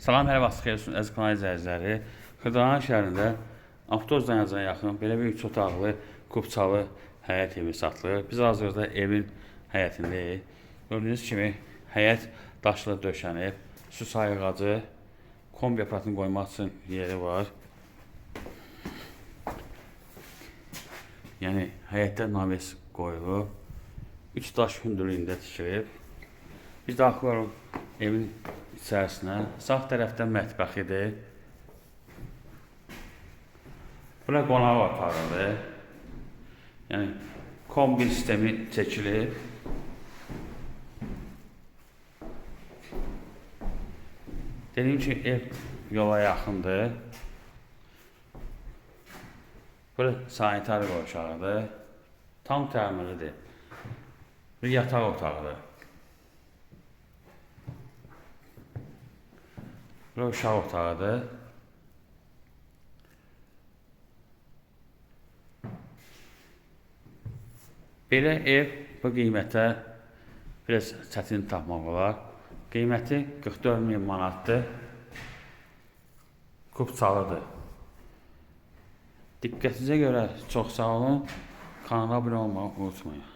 Salam, hər vaxt xeyir olsun əziz kanal izləyiciləri. Xırdalan şəhərində avtobus dayanacağına yaxın belə bir üç otaqlı, kubçalı həyət evi satılır. Biz hazırda evin həyətindəyik. Gördüyünüz kimi həyət daşla döşənib, su sayğacı, kombi aparatını qoymaq üçün yeri var. Yəni həyətdə naves qoyulub. Üç daş hündürlüyündə tikilib. Biz daxil olub evin içərisinə. Sağ tərəfdə mətbəxidir. Bura qonaq otağıdır. Yəni kombi sistemi çəkilib. Dediyim ki, ev yola yaxındır. Bura sanitar qovşağıdır. Tam təmirlidir. Bir yataq otağıdır. Bura uşaq otağıdır. Belə ev bu qiymətə biraz çətin tapmaq olar. Qiyməti 44 min manatdır. Kubçalıdır. Diqqətinizə görə çox sağ olun. Kanala abunə olmağı unutmayın.